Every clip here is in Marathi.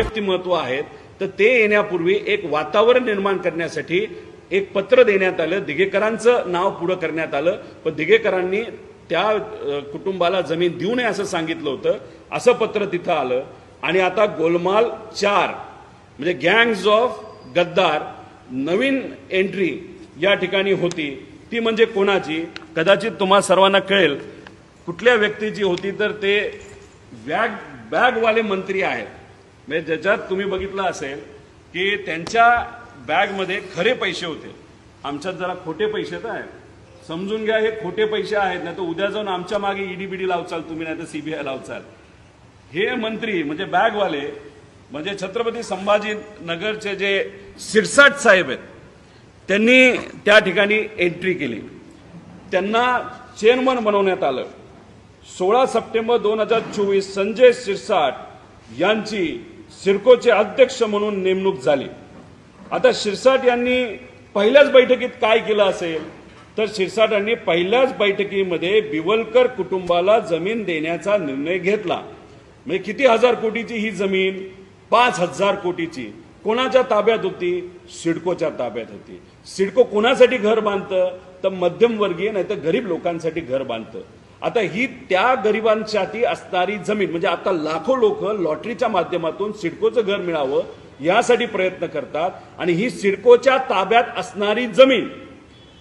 व्यक्तिमत्व आहेत तर ते येण्यापूर्वी एक वातावरण निर्माण करण्यासाठी एक पत्र देण्यात आलं. दिघेकरांचं नाव पुढं करण्यात आलं. पण दिघेकरांनी त्या कुटुंबाला जमीन देऊ नये असं सांगितलं होतं. असं पत्र तिथं आलं. आणि आता गोलमाल चार म्हणजे गँग्ज ऑफ गद्दार नवीन एंट्री या ठिकाणी होती. ती म्हणजे कोणाची? कदाचित तुम्हा सर्वांना कळेल. कुठल्या व्यक्तीची होती तर ते बॅग बॅगवाले मंत्री आहेत. म्हणजे ज्याच्यात तुम्ही बघितलं असेल की त्यांच्या बॅगमध्ये खरे पैसे होते. आमच्यात जरा खोटे पैसे तर आहेत. समजून घ्या हे खोटे पैसे आहेत नाही तर उद्या जाऊन आमच्या मागे ईडी बीडी लावचाल तुम्ही नाही तर सीबीआय लावचाल. हे मंत्री म्हणजे बॅगवाले म्हणजे छत्रपती संभाजी नगरचे जे सिरसाट साहेब आहेत त्यांनी त्या ठिकाणी एंट्री केली. त्यांना चेअरमन बनवण्यात आलं. सोळा सप्टेंबर दोन हजार चोवीस संजय शिरसाट यांची सिडकोचे अध्यक्ष म्हणून नेमणूक झाली. आता शिरसाट यांनी पहिल्याच बैठकीत काय केलं असेल? तर शिरसाट यांनी पहिल्याच बैठकीमध्ये बिवलकर कुटुंबाला जमीन देण्याचा निर्णय घेतला. म्हणजे किती हजार कोटीची ही जमीन? पाच हजार कोटीची. कोणाच्या ताब्यात होती? सिडकोच्या ताब्यात होती. सिडको कोणासाठी घर बांधतं? तर मध्यमवर्गीय नाही तर गरीब लोकांसाठी घर बांधतं. आता ही त्या गरिबांसाठी असणारी जमीन म्हणजे आता लाखो लोक लॉटरीच्या माध्यमातून सिडकोचं घर मिळावं यासाठी प्रयत्न करतात. आणि ही सिडकोच्या ताब्यात असणारी जमीन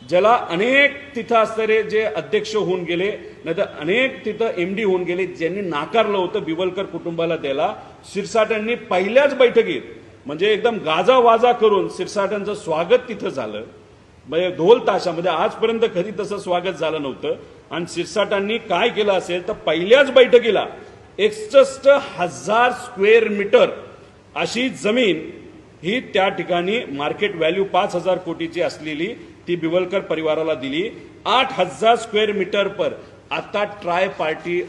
ज्याला अनेक तिथं असणारे जे अध्यक्ष होऊन गेले नाहीतर अनेक तिथं एमडी होऊन गेले ज्यांनी नाकारलं होतं बिवलकर कुटुंबाला द्यायला शिरसाटांनी पहिल्याच बैठकीत म्हणजे एकदम गाजावाजा करून शिरसाटांचं स्वागत तिथं झालं. म्हणजे ढोल ताशामध्ये आजपर्यंत कधी तसं स्वागत झालं नव्हतं. आणि शिरसाटांनी काय केलं असेल तर पहिल्याच बैठकीला एकसष्ट हजार स्क्वेअर मीटर अशी जमीन ही त्या ठिकाणी मार्केट व्हॅल्यू पाच हजार कोटीची असलेली ती बिवलकर परिवाराला दिली. आठ हजार स्क्वेअर मीटर पर आता ट्राय पार्टी